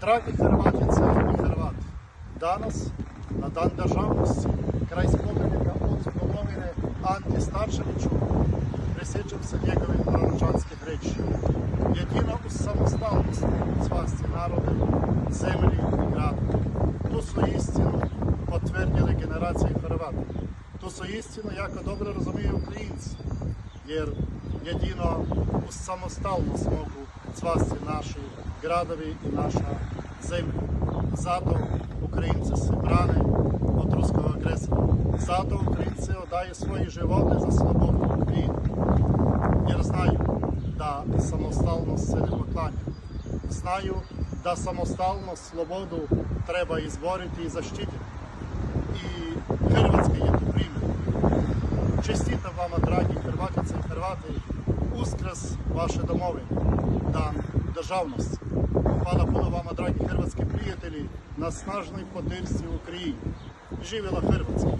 Dragi Hrvatice i Hrvati, danas, na dan državnosti, kraj spomenika od domovine Ante Starčeviću, prisjećam se njegovih proročanskih reči. Jedina uz samostalnost svasti narode, zemlji i gradu. Tu su istinu potvrdile generacije Hrvata. Tu su istinu jako dobro razumiju Ukrajinci, jer jedino samostalno mogu cvasti naši gradovi i naša zemlja. Zato Ukrajinci se brane od ruskog agresora. Zato Ukrajinci odaju svoje živote za slobodnu Ukrajinu. Jer znaju da samostalnost se ne poklanja. Znaju da samostalnost, slobodu treba izboriti i zaštititi. I Hrvatska je tu primjer. Čestitam vama, dragi Hrvatice i Hrvati, Ускрес ваші домови та державність. Хвала була вам, дорогі херватські приятелі, на снажній подильці в Україні. Живіла Херватська!